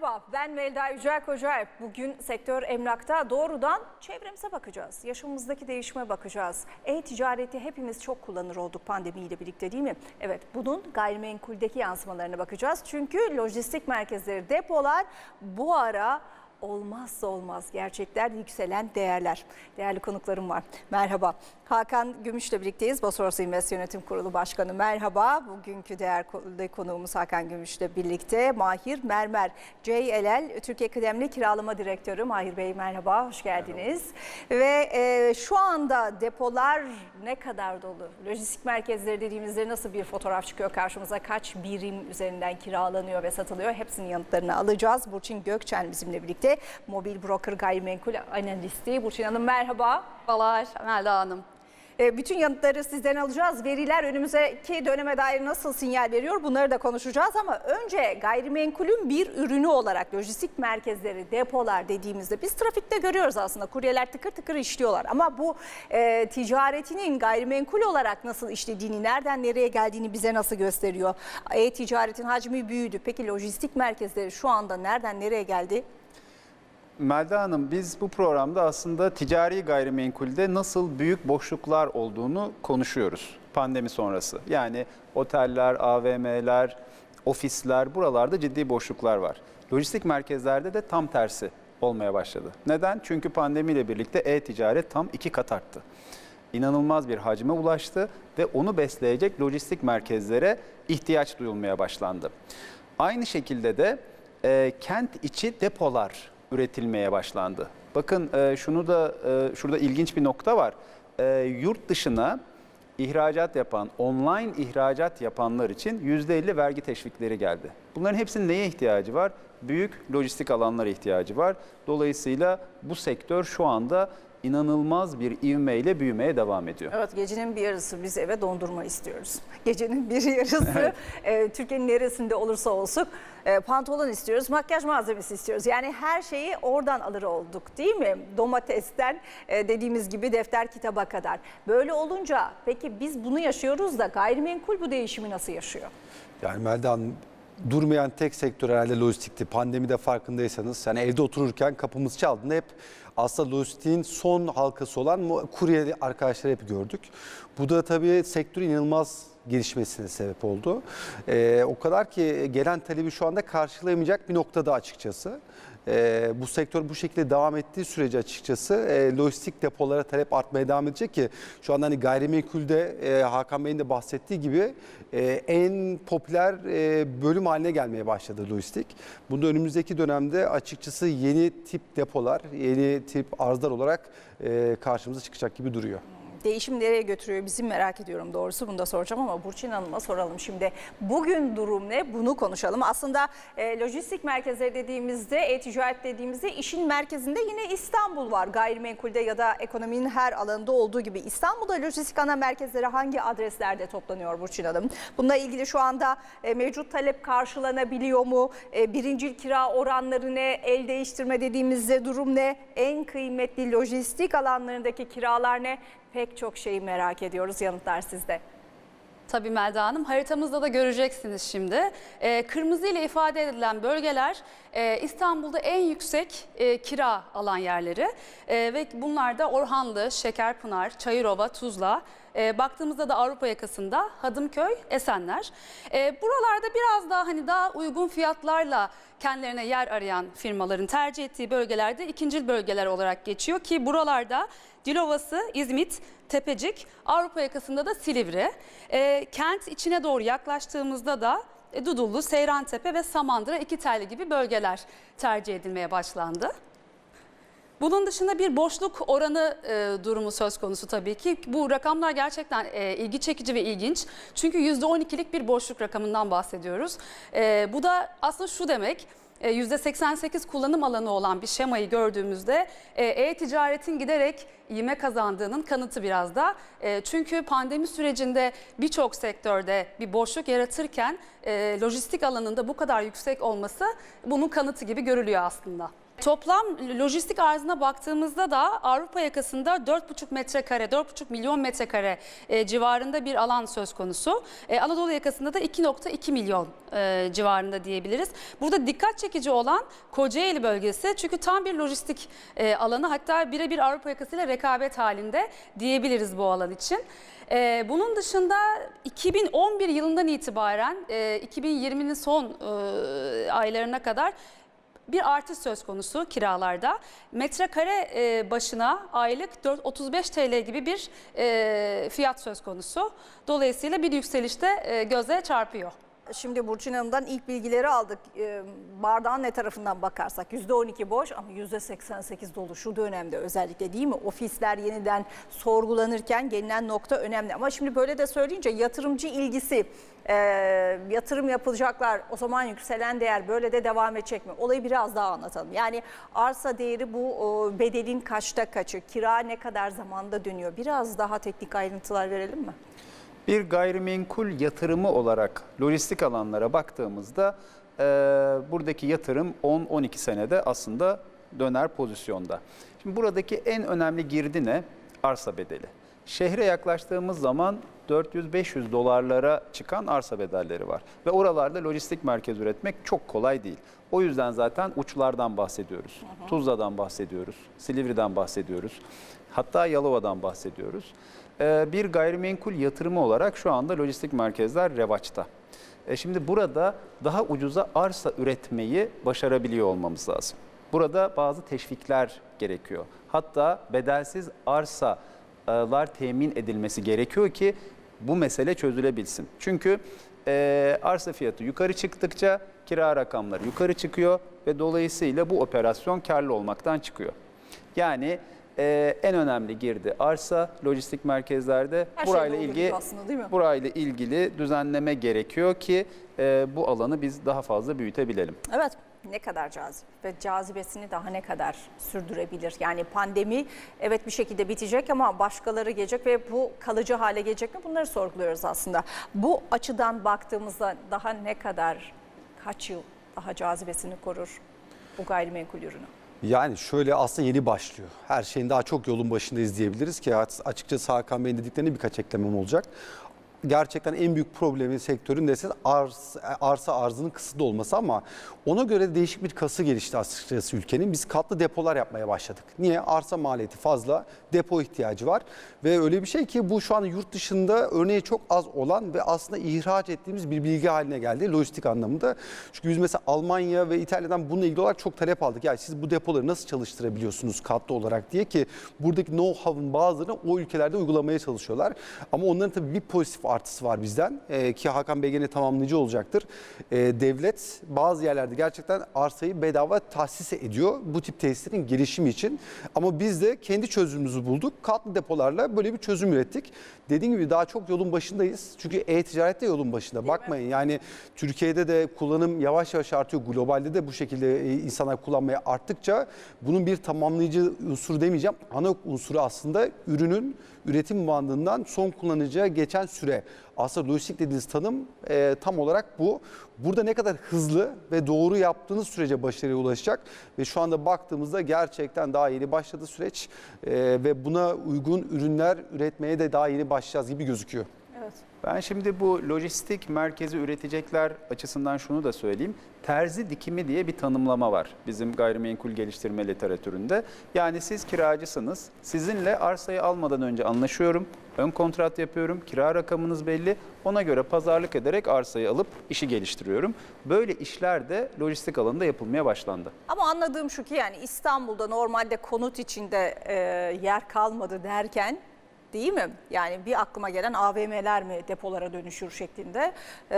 Merhaba, ben Melda Yücel Kocaer. Bugün sektör emlakta doğrudan çevremize bakacağız. Yaşamımızdaki değişime bakacağız. E-ticareti hepimiz çok kullanır olduk pandemiyle birlikte değil mi? Evet, bunun gayrimenkuldeki yansımalarına bakacağız. Çünkü lojistik merkezleri, depolar bu ara olmazsa olmaz gerçekler yükselen değerler. Değerli konuklarım var. Merhaba. Hakan Gümüş'le birlikteyiz. Bosporus Invest Yönetim Kurulu Başkanı merhaba. Bugünkü değer konuğumuz Hakan Gümüş'le birlikte Mahir Mermer. JLL Türkiye Kıdemli Kiralama Direktörü Mahir Bey merhaba. Hoş geldiniz. Ve e, şu anda depolar ne kadar dolu? Lojistik merkezleri dediğimizde nasıl bir fotoğraf çıkıyor karşımıza? Kaç birim üzerinden kiralanıyor ve satılıyor? Hepsinin yanıtlarını alacağız. Burçin Gökçen bizimle birlikte. Mobil broker gayrimenkul analisti. Burçin Hanım merhaba. Merhabalar Melda Hanım. E, Bütün yanıtları sizden alacağız. Veriler önümüzdeki döneme dair nasıl sinyal veriyor bunları da konuşacağız. Ama önce gayrimenkulün bir ürünü olarak lojistik merkezleri, depolar dediğimizde biz trafikte görüyoruz aslında. Kuryeler tıkır tıkır işliyorlar. Ama bu e, ticaretinin gayrimenkul olarak nasıl işlediğini, nereden nereye geldiğini bize nasıl gösteriyor? E-ticaretin hacmi büyüdü. Peki lojistik merkezleri şu anda nereden nereye geldi? Melda Hanım biz bu programda aslında ticari gayrimenkulde nasıl büyük boşluklar olduğunu konuşuyoruz pandemi sonrası. Yani oteller, AVM'ler, ofisler buralarda ciddi boşluklar var. Lojistik merkezlerde de tam tersi olmaya başladı. Neden? Çünkü pandemiyle birlikte e-ticaret tam iki kat arttı. İnanılmaz bir hacme ulaştı ve onu besleyecek lojistik merkezlere ihtiyaç duyulmaya başlandı. Aynı şekilde de e, kent içi depolar üretilmeye başlandı. Bakın e, şunu da e, şurada ilginç bir nokta var. E, yurt dışına ihracat yapan, online ihracat yapanlar için %50 vergi teşvikleri geldi. Bunların hepsinin neye ihtiyacı var? Büyük lojistik alanlara ihtiyacı var. Dolayısıyla bu sektör şu anda inanılmaz bir ivmeyle büyümeye devam ediyor. Evet gecenin bir yarısı biz eve dondurma istiyoruz. Gecenin bir yarısı e, Türkiye'nin neresinde olursa olsun e, pantolon istiyoruz, makyaj malzemesi istiyoruz. Yani her şeyi oradan alır olduk değil mi? Domatesten e, dediğimiz gibi defter kitaba kadar. Böyle olunca peki biz bunu yaşıyoruz da gayrimenkul bu değişimi nasıl yaşıyor? Yani Melda Hanım durmayan tek sektör herhalde lojistikti. Pandemide farkındaysanız yani evde otururken kapımız çaldığında hep aslında lojistiğin son halkası olan kurye arkadaşları hep gördük. Bu da tabii sektörün inanılmaz gelişmesine sebep oldu. Ee, o kadar ki gelen talebi şu anda karşılayamayacak bir noktada açıkçası. Ee, bu sektör bu şekilde devam ettiği sürece açıkçası e, lojistik depolara talep artmaya devam edecek ki şu anda hani gayrimenkulde e, Hakan Bey'in de bahsettiği gibi e, en popüler e, bölüm haline gelmeye başladı lojistik. Bunda önümüzdeki dönemde açıkçası yeni tip depolar, yeni tip arzlar olarak e, karşımıza çıkacak gibi duruyor. Değişim nereye götürüyor bizim merak ediyorum doğrusu bunu da soracağım ama Burçin Hanım'a soralım şimdi. Bugün durum ne bunu konuşalım. Aslında e, lojistik merkezleri dediğimizde, e-ticaret dediğimizde işin merkezinde yine İstanbul var. Gayrimenkulde ya da ekonominin her alanında olduğu gibi. İstanbul'da lojistik ana merkezleri hangi adreslerde toplanıyor Burçin Hanım? Bununla ilgili şu anda e, mevcut talep karşılanabiliyor mu? E, birincil kira oranları ne? El değiştirme dediğimizde durum ne? En kıymetli lojistik alanlarındaki kiralar ne? Pek çok şeyi merak ediyoruz. Yanıtlar sizde. Tabii Melda Hanım haritamızda da göreceksiniz şimdi. Ee, kırmızı ile ifade edilen bölgeler e, İstanbul'da en yüksek e, kira alan yerleri. E, ve bunlar da Orhanlı, Şekerpınar, Çayırova, Tuzla. E, baktığımızda da Avrupa yakasında Hadımköy, Esenler. E, buralarda biraz daha hani daha uygun fiyatlarla kendilerine yer arayan firmaların tercih ettiği bölgelerde ikincil bölgeler olarak geçiyor ki buralarda Dilovası, İzmit, Tepecik, Avrupa yakasında da Silivri. E, kent içine doğru yaklaştığımızda da e, Dudullu, Seyrantepe ve Samandıra, iki telli gibi bölgeler tercih edilmeye başlandı. Bunun dışında bir boşluk oranı e, durumu söz konusu tabii ki. Bu rakamlar gerçekten e, ilgi çekici ve ilginç. Çünkü %12'lik bir boşluk rakamından bahsediyoruz. E, bu da aslında şu demek. e, %88 kullanım alanı olan bir şemayı gördüğümüzde e, e-ticaretin giderek ivme kazandığının kanıtı biraz da. E, Çünkü pandemi sürecinde birçok sektörde bir boşluk yaratırken e, lojistik alanında bu kadar yüksek olması bunun kanıtı gibi görülüyor aslında. Toplam lojistik arzına baktığımızda da Avrupa yakasında 4,5 metrekare, 4,5 milyon metrekare e, civarında bir alan söz konusu. E, Anadolu yakasında da 2,2 milyon e, civarında diyebiliriz. Burada dikkat çekici olan Kocaeli bölgesi çünkü tam bir lojistik e, alanı hatta birebir Avrupa yakasıyla rekabet halinde diyebiliriz bu alan için. Ee, bunun dışında 2011 yılından itibaren e, 2020'nin son e, aylarına kadar bir artış söz konusu kiralarda. Metrekare e, başına aylık 4, 35 TL gibi bir e, fiyat söz konusu. Dolayısıyla bir yükselişte e, göze çarpıyor. Şimdi Burçin Hanım'dan ilk bilgileri aldık. Ee, bardağın ne tarafından bakarsak %12 boş ama %88 dolu şu dönemde özellikle değil mi? Ofisler yeniden sorgulanırken gelinen nokta önemli. Ama şimdi böyle de söyleyince yatırımcı ilgisi, e, yatırım yapılacaklar o zaman yükselen değer böyle de devam edecek mi? Olayı biraz daha anlatalım. Yani arsa değeri bu o, bedelin kaçta kaçı, kira ne kadar zamanda dönüyor? Biraz daha teknik ayrıntılar verelim mi? Bir gayrimenkul yatırımı olarak lojistik alanlara baktığımızda e, buradaki yatırım 10-12 senede aslında döner pozisyonda. Şimdi buradaki en önemli girdi ne? Arsa bedeli. Şehre yaklaştığımız zaman 400-500 dolarlara çıkan arsa bedelleri var. Ve oralarda lojistik merkez üretmek çok kolay değil. O yüzden zaten uçlardan bahsediyoruz. Tuzla'dan bahsediyoruz, Silivri'den bahsediyoruz. Hatta Yalova'dan bahsediyoruz. Ee, bir gayrimenkul yatırımı olarak şu anda lojistik merkezler revaçta. E şimdi burada daha ucuza arsa üretmeyi başarabiliyor olmamız lazım. Burada bazı teşvikler gerekiyor. Hatta bedelsiz arsalar temin edilmesi gerekiyor ki bu mesele çözülebilsin. Çünkü e, arsa fiyatı yukarı çıktıkça kira rakamları yukarı çıkıyor ve dolayısıyla bu operasyon karlı olmaktan çıkıyor. Yani e, en önemli girdi arsa lojistik merkezlerde Her şeyde burayla olduğu ilgili aslında, değil mi? burayla ilgili düzenleme gerekiyor ki e, bu alanı biz daha fazla büyütebilelim. Evet ne kadar cazip ve cazibesini daha ne kadar sürdürebilir? Yani pandemi evet bir şekilde bitecek ama başkaları gelecek ve bu kalıcı hale gelecek mi? Bunları sorguluyoruz aslında. Bu açıdan baktığımızda daha ne kadar, kaç yıl daha cazibesini korur bu gayrimenkul ürünü? Yani şöyle aslında yeni başlıyor. Her şeyin daha çok yolun başındayız diyebiliriz ki açıkçası Hakan Bey'in dediklerine birkaç eklemem olacak. Gerçekten en büyük problemi sektörün deseniz arz, arsa arzının kısıtlı olması ama ona göre değişik bir kası gelişti açıkçası ülkenin. Biz katlı depolar yapmaya başladık. Niye? Arsa maliyeti fazla, depo ihtiyacı var ve öyle bir şey ki bu şu an yurt dışında örneği çok az olan ve aslında ihraç ettiğimiz bir bilgi haline geldi lojistik anlamında. Çünkü biz mesela Almanya ve İtalya'dan bununla ilgili olarak çok talep aldık. Yani siz bu depoları nasıl çalıştırabiliyorsunuz katlı olarak diye ki buradaki know-how'ın bazılarını o ülkelerde uygulamaya çalışıyorlar. Ama onların tabii bir pozitif artısı var bizden Ee, ki Hakan Bey gene tamamlayıcı olacaktır. Ee, devlet bazı yerlerde gerçekten arsayı bedava tahsis ediyor bu tip tesislerin gelişimi için. Ama biz de kendi çözümümüzü bulduk. Katlı depolarla böyle bir çözüm ürettik. Dediğim gibi daha çok yolun başındayız. Çünkü e-ticaret de yolun başında. Bakmayın yani Türkiye'de de kullanım yavaş yavaş artıyor. Globalde de bu şekilde e, insanlar kullanmaya arttıkça bunun bir tamamlayıcı unsuru demeyeceğim. Ana unsuru aslında ürünün üretim bandından son kullanıcıya geçen süre. Aslında lojistik dediğiniz tanım e, tam olarak bu. Burada ne kadar hızlı ve doğru yaptığınız sürece başarıya ulaşacak. Ve şu anda baktığımızda gerçekten daha yeni başladı süreç. E, ve buna uygun ürünler üretmeye de daha yeni başlayacağız gibi gözüküyor. Ben şimdi bu lojistik merkezi üretecekler açısından şunu da söyleyeyim. Terzi dikimi diye bir tanımlama var bizim gayrimenkul geliştirme literatüründe. Yani siz kiracısınız. Sizinle arsayı almadan önce anlaşıyorum. Ön kontrat yapıyorum. Kira rakamınız belli. Ona göre pazarlık ederek arsayı alıp işi geliştiriyorum. Böyle işler de lojistik alanında yapılmaya başlandı. Ama anladığım şu ki yani İstanbul'da normalde konut içinde e, yer kalmadı derken değil mi? Yani bir aklıma gelen AVM'ler mi depolara dönüşür şeklinde e,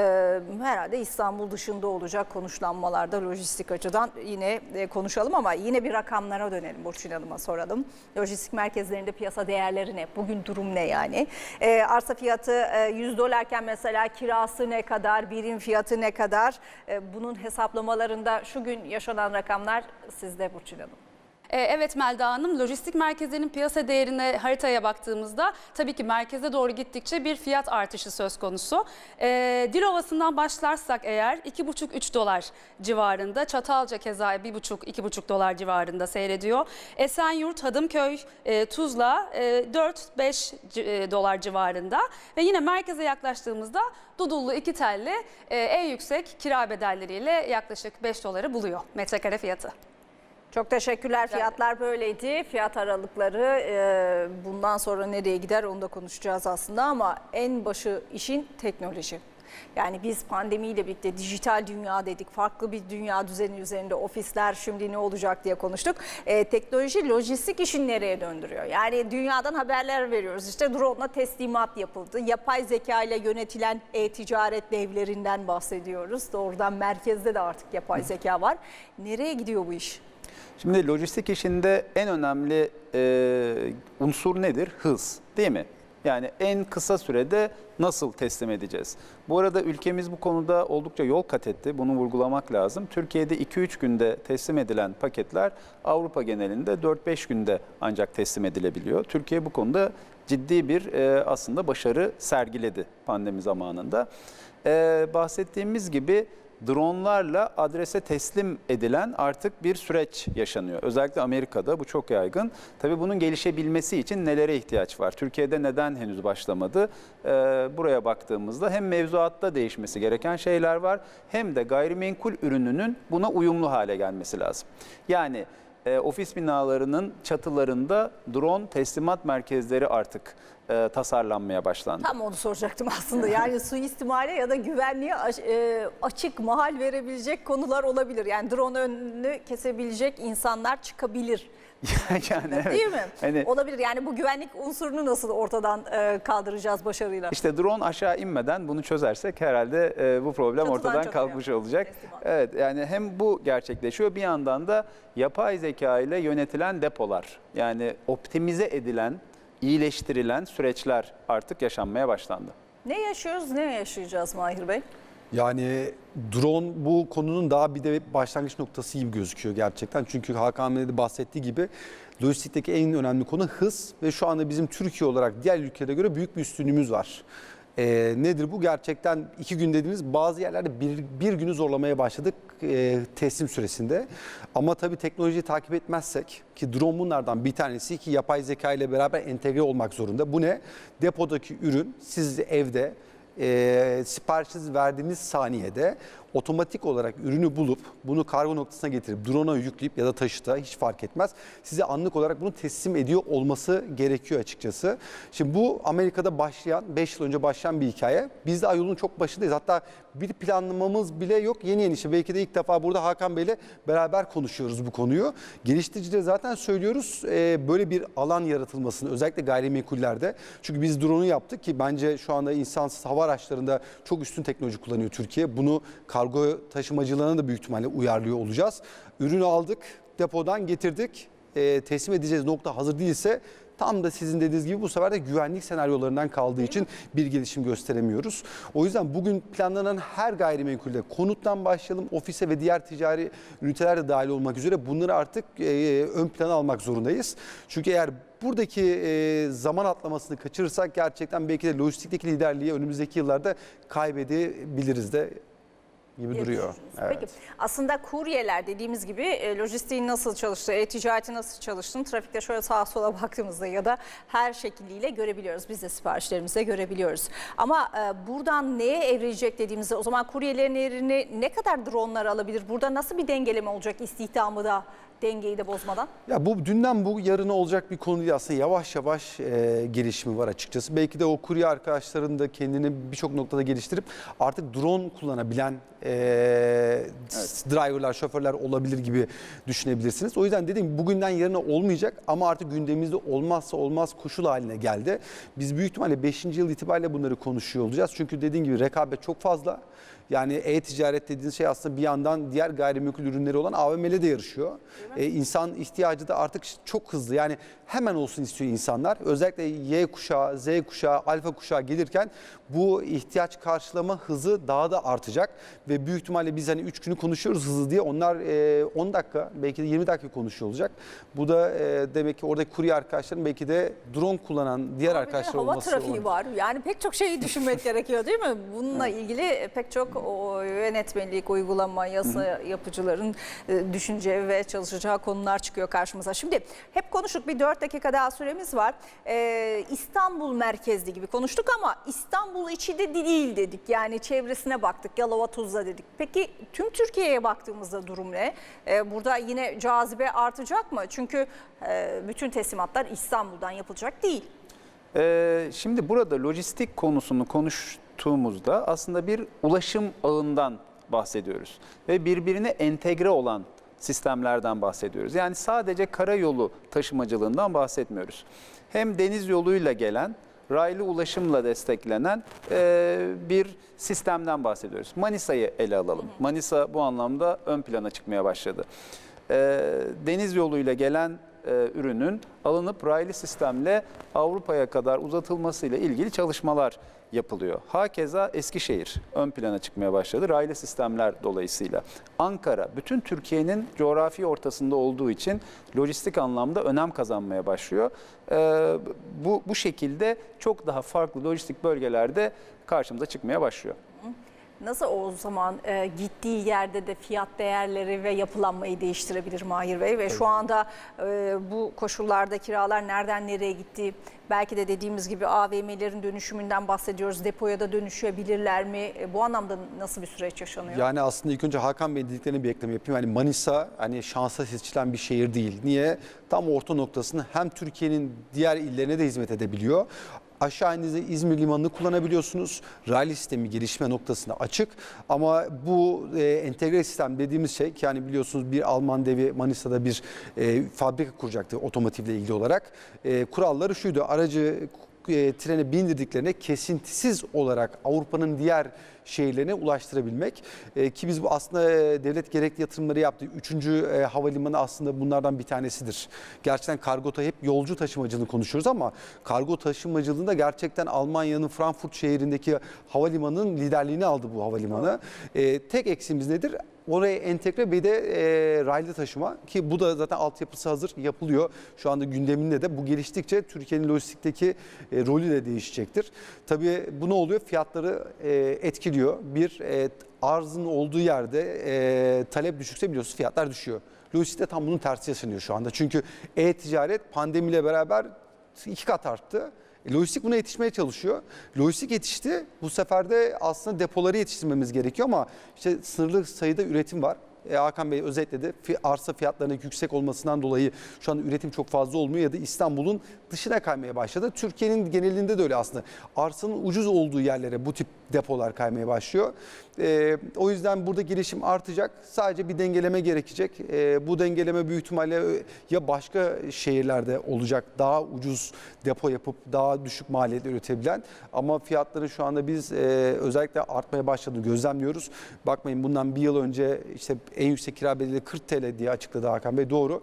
herhalde İstanbul dışında olacak konuşlanmalarda lojistik açıdan yine e, konuşalım ama yine bir rakamlara dönelim Burçin Hanım'a soralım. Lojistik merkezlerinde piyasa değerleri ne? Bugün durum ne yani? E, arsa fiyatı e, 100 dolarken mesela kirası ne kadar, birim fiyatı ne kadar? E, bunun hesaplamalarında şu gün yaşanan rakamlar sizde Burçin Hanım. Ee, evet Melda Hanım, lojistik merkezlerinin piyasa değerine haritaya baktığımızda tabii ki merkeze doğru gittikçe bir fiyat artışı söz konusu. Ee, Dilovası'ndan başlarsak eğer 2,5-3 dolar civarında, Çatalca keza 1,5-2,5 dolar civarında seyrediyor. Esenyurt, Hadımköy, e, Tuzla e, 4-5 ci- e, dolar civarında ve yine merkeze yaklaştığımızda Dudullu, iki telli e, en yüksek kira bedelleriyle yaklaşık 5 doları buluyor metrekare fiyatı. Çok teşekkürler. Fiyatlar böyleydi. Fiyat aralıkları e, bundan sonra nereye gider onu da konuşacağız aslında ama en başı işin teknoloji. Yani biz pandemiyle birlikte dijital dünya dedik, farklı bir dünya düzeni üzerinde ofisler şimdi ne olacak diye konuştuk. E, teknoloji lojistik işin nereye döndürüyor? Yani dünyadan haberler veriyoruz. İşte drone'la teslimat yapıldı. Yapay zeka ile yönetilen e-ticaret devlerinden bahsediyoruz. Doğrudan merkezde de artık yapay zeka var. Nereye gidiyor bu iş? Şimdi lojistik işinde en önemli e, unsur nedir? Hız değil mi? Yani en kısa sürede nasıl teslim edeceğiz? Bu arada ülkemiz bu konuda oldukça yol kat etti. Bunu vurgulamak lazım. Türkiye'de 2-3 günde teslim edilen paketler Avrupa genelinde 4-5 günde ancak teslim edilebiliyor. Türkiye bu konuda ciddi bir e, aslında başarı sergiledi pandemi zamanında. E, bahsettiğimiz gibi dronlarla adrese teslim edilen artık bir süreç yaşanıyor. Özellikle Amerika'da bu çok yaygın. Tabii bunun gelişebilmesi için nelere ihtiyaç var? Türkiye'de neden henüz başlamadı? Ee, buraya baktığımızda hem mevzuatta değişmesi gereken şeyler var hem de gayrimenkul ürününün buna uyumlu hale gelmesi lazım. Yani e, ofis binalarının çatılarında drone teslimat merkezleri artık e, tasarlanmaya başlandı. Tam onu soracaktım aslında. Yani suistimale ya da güvenliğe e, açık mahal verebilecek konular olabilir. Yani drone önünü kesebilecek insanlar çıkabilir. yani evet. Değil mi? Hani Olabilir. Yani bu güvenlik unsurunu nasıl ortadan e, kaldıracağız başarıyla? İşte drone aşağı inmeden bunu çözersek herhalde e, bu problem Çatıdan ortadan çatıya. kalkmış olacak. Teslimat. Evet yani hem bu gerçekleşiyor bir yandan da yapay zeka ile yönetilen depolar yani optimize edilen, iyileştirilen süreçler artık yaşanmaya başlandı. Ne yaşıyoruz, ne yaşayacağız Mahir Bey? Yani drone bu konunun daha bir de başlangıç noktası gibi gözüküyor gerçekten. Çünkü Hakan Bey'in de bahsettiği gibi lojistikteki en önemli konu hız ve şu anda bizim Türkiye olarak diğer ülkelere göre büyük bir üstünlüğümüz var. Ee, nedir bu? Gerçekten iki gün dediğimiz bazı yerlerde bir, bir günü zorlamaya başladık e, teslim süresinde. Ama tabii teknolojiyi takip etmezsek ki drone bunlardan bir tanesi ki yapay zeka ile beraber entegre olmak zorunda. Bu ne? Depodaki ürün siz evde e, siparişinizi verdiğiniz saniyede otomatik olarak ürünü bulup bunu kargo noktasına getirip drone'a yükleyip ya da taşıta hiç fark etmez. Size anlık olarak bunu teslim ediyor olması gerekiyor açıkçası. Şimdi bu Amerika'da başlayan 5 yıl önce başlayan bir hikaye. Biz de yolun çok başındayız. Hatta bir planlamamız bile yok. Yeni yeni işte belki de ilk defa burada Hakan Bey'le beraber konuşuyoruz bu konuyu. Geliştiricilere zaten söylüyoruz e, böyle bir alan yaratılmasını özellikle gayrimenkullerde. Çünkü biz drone'u yaptık ki bence şu anda insansız hava araçlarında çok üstün teknoloji kullanıyor Türkiye. Bunu kargo taşımacılığına da büyük ihtimalle uyarlıyor olacağız. Ürünü aldık, depodan getirdik. E, teslim edeceğiz nokta hazır değilse tam da sizin dediğiniz gibi bu sefer de güvenlik senaryolarından kaldığı için bir gelişim gösteremiyoruz. O yüzden bugün planlanan her gayrimenkulde konuttan başlayalım ofise ve diğer ticari üniteler de dahil olmak üzere bunları artık e, ön plana almak zorundayız. Çünkü eğer buradaki e, zaman atlamasını kaçırırsak gerçekten belki de lojistikteki liderliği önümüzdeki yıllarda kaybedebiliriz de gibi duruyor. Evet. Peki aslında kuryeler dediğimiz gibi e, lojistiğin nasıl çalıştığı, e-ticareti nasıl çalıştığını trafikte şöyle sağa sola baktığımızda ya da her şekliyle görebiliyoruz. Biz de siparişlerimizde görebiliyoruz. Ama e, buradan neye evrilecek dediğimizde o zaman kuryelerin yerini ne kadar dronlar alabilir? Burada nasıl bir dengeleme olacak istihdamı da dengeyi de bozmadan? Ya bu dünden bu yarına olacak bir konu değil aslında yavaş yavaş e, gelişimi var açıkçası. Belki de o kurye arkadaşların da kendini birçok noktada geliştirip artık drone kullanabilen e, driverlar, şoförler olabilir gibi düşünebilirsiniz. O yüzden gibi bugünden yarına olmayacak ama artık gündemimizde olmazsa olmaz koşul haline geldi. Biz büyük ihtimalle 5. yıl itibariyle bunları konuşuyor olacağız. Çünkü dediğim gibi rekabet çok fazla. Yani e-ticaret dediğiniz şey aslında bir yandan diğer gayrimenkul ürünleri olan AVM'le de yarışıyor. E, insan ihtiyacı da artık çok hızlı. Yani hemen olsun istiyor insanlar. Özellikle Y kuşağı, Z kuşağı, alfa kuşağı gelirken bu ihtiyaç karşılama hızı daha da artacak. Ve büyük ihtimalle biz hani 3 günü konuşuyoruz hızlı diye. Onlar e, 10 dakika belki de 20 dakika konuşuyor olacak. Bu da e, demek ki oradaki kurye arkadaşların belki de drone kullanan diğer arkadaşlar hava olması trafiği olabilir. var. Yani pek çok şeyi düşünmek gerekiyor değil mi? Bununla ilgili pek çok o yönetmelik, uygulama, yasa yapıcıların e, düşünce ve çalışacağı konular çıkıyor karşımıza. Şimdi hep konuştuk bir 4 dakika daha süremiz var. Ee, İstanbul merkezli gibi konuştuk ama İstanbul içi de değil dedik. Yani çevresine baktık. Yalova, Tuzla dedik. Peki tüm Türkiye'ye baktığımızda durum ne? Ee, burada yine cazibe artacak mı? Çünkü e, bütün teslimatlar İstanbul'dan yapılacak değil. Ee, şimdi burada lojistik konusunu konuştuğumuzda aslında bir ulaşım ağından bahsediyoruz. Ve birbirine entegre olan sistemlerden bahsediyoruz. Yani sadece karayolu taşımacılığından bahsetmiyoruz. Hem deniz yoluyla gelen, raylı ulaşımla desteklenen e, bir sistemden bahsediyoruz. Manisa'yı ele alalım. Manisa bu anlamda ön plana çıkmaya başladı. E, deniz yoluyla gelen e, ürünün alınıp raylı sistemle Avrupa'ya kadar uzatılmasıyla ilgili çalışmalar yapılıyor. Hakeza Eskişehir ön plana çıkmaya başladı raylı sistemler dolayısıyla. Ankara bütün Türkiye'nin coğrafi ortasında olduğu için lojistik anlamda önem kazanmaya başlıyor. E, bu, bu şekilde çok daha farklı lojistik bölgelerde karşımıza çıkmaya başlıyor. Nasıl o zaman e, gittiği yerde de fiyat değerleri ve yapılanmayı değiştirebilir Mahir Bey? Ve şu anda e, bu koşullarda kiralar nereden nereye gitti? Belki de dediğimiz gibi AVM'lerin dönüşümünden bahsediyoruz. Depoya da dönüşebilirler mi? E, bu anlamda nasıl bir süreç yaşanıyor? Yani aslında ilk önce Hakan Bey dediklerine bir ekleme yapayım. Hani Manisa hani şansa seçilen bir şehir değil. Niye? Tam orta noktasını hem Türkiye'nin diğer illerine de hizmet edebiliyor. Aşağı indiğinizde İzmir Limanı'nı kullanabiliyorsunuz. Raylı sistemi gelişme noktasında açık. Ama bu e, entegre sistem dediğimiz şey yani biliyorsunuz bir Alman devi Manisa'da bir e, fabrika kuracaktı otomotivle ilgili olarak. E, kuralları şuydu aracı e, trene bindirdiklerine kesintisiz olarak Avrupa'nın diğer şehirlerine ulaştırabilmek. E, ki biz bu aslında e, devlet gerekli yatırımları yaptı. Üçüncü e, havalimanı aslında bunlardan bir tanesidir. Gerçekten kargota hep yolcu taşımacılığını konuşuyoruz ama kargo taşımacılığında gerçekten Almanya'nın Frankfurt şehrindeki havalimanının liderliğini aldı bu havalimanı. E, tek eksiğimiz nedir? Oraya entegre bir de e, raylı taşıma ki bu da zaten altyapısı hazır yapılıyor. Şu anda gündeminde de bu geliştikçe Türkiye'nin lojistikteki e, rolü de değişecektir. Tabii bu ne oluyor? Fiyatları e, etkiliyor. Bir e, arzın olduğu yerde e, talep düşükse biliyorsunuz fiyatlar düşüyor. Lojistikte tam bunun tersi yaşanıyor şu anda. Çünkü e-ticaret pandemiyle beraber iki kat arttı. E, Lojistik buna yetişmeye çalışıyor. Lojistik yetişti. Bu sefer de aslında depoları yetiştirmemiz gerekiyor ama işte sınırlı sayıda üretim var. E, Hakan Bey özetledi. Arsa fiyatlarının yüksek olmasından dolayı şu anda üretim çok fazla olmuyor ya da İstanbul'un dışına kaymaya başladı. Türkiye'nin genelinde de öyle aslında. Arsanın ucuz olduğu yerlere bu tip depolar kaymaya başlıyor. E, o yüzden burada gelişim artacak. Sadece bir dengeleme gerekecek. E, bu dengeleme büyük ihtimalle ya başka şehirlerde olacak. Daha ucuz depo yapıp daha düşük maliyetle üretebilen ama fiyatları şu anda biz e, özellikle artmaya başladığını gözlemliyoruz. Bakmayın bundan bir yıl önce işte en yüksek kira bedeli 40 TL diye açıkladı Hakan Bey. Doğru.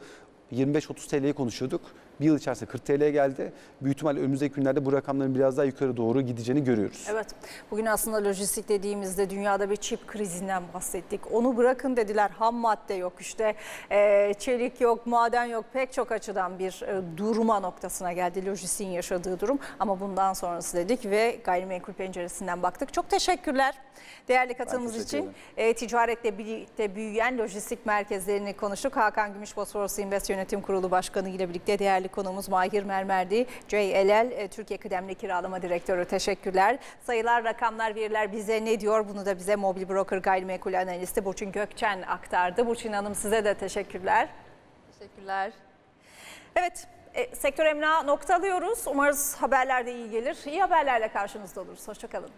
25-30 TL'yi konuşuyorduk. Bir yıl içerisinde 40 TL'ye geldi. Büyük ihtimalle önümüzdeki günlerde bu rakamların biraz daha yukarı doğru gideceğini görüyoruz. Evet. Bugün aslında lojistik dediğimizde dünyada bir çip krizinden bahsettik. Onu bırakın dediler. Ham madde yok işte e, çelik yok, maden yok. Pek çok açıdan bir e, durma noktasına geldi lojistiğin yaşadığı durum. Ama bundan sonrası dedik ve gayrimenkul penceresinden baktık. Çok teşekkürler değerli katılımınız için. E, ticaretle birlikte büyüyen lojistik merkezlerini konuştuk. Hakan Gümüş Bosforos Invest Yönetim Kurulu Başkanı ile birlikte değerli konuğumuz Mahir Mermerdi. JLL e, Türkiye Kıdemli Kiralama Direktörü teşekkürler. Sayılar, rakamlar, veriler bize ne diyor? Bunu da bize mobil broker gayrimenkul analisti Burçin Gökçen aktardı. Burçin Hanım size de teşekkürler. Teşekkürler. Evet, e, sektör emlak noktalıyoruz. Umarız haberler de iyi gelir. İyi haberlerle karşınızda oluruz. Hoşçakalın.